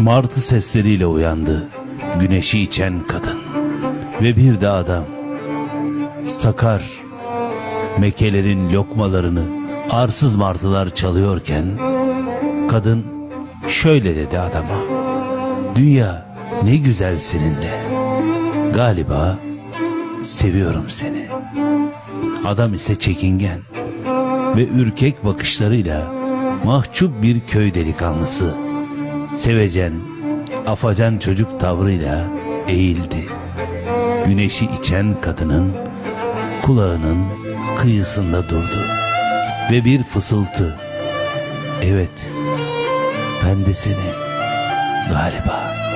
Martı sesleriyle uyandı güneşi içen kadın ve bir de adam. Sakar mekelerin lokmalarını arsız martılar çalıyorken kadın şöyle dedi adama. Dünya ne güzel seninle. Galiba seviyorum seni. Adam ise çekingen ve ürkek bakışlarıyla mahcup bir köy delikanlısı. Sevecen, afacan çocuk tavrıyla eğildi. Güneşi içen kadının kulağının kıyısında durdu. Ve bir fısıltı. Evet, ben de seni galiba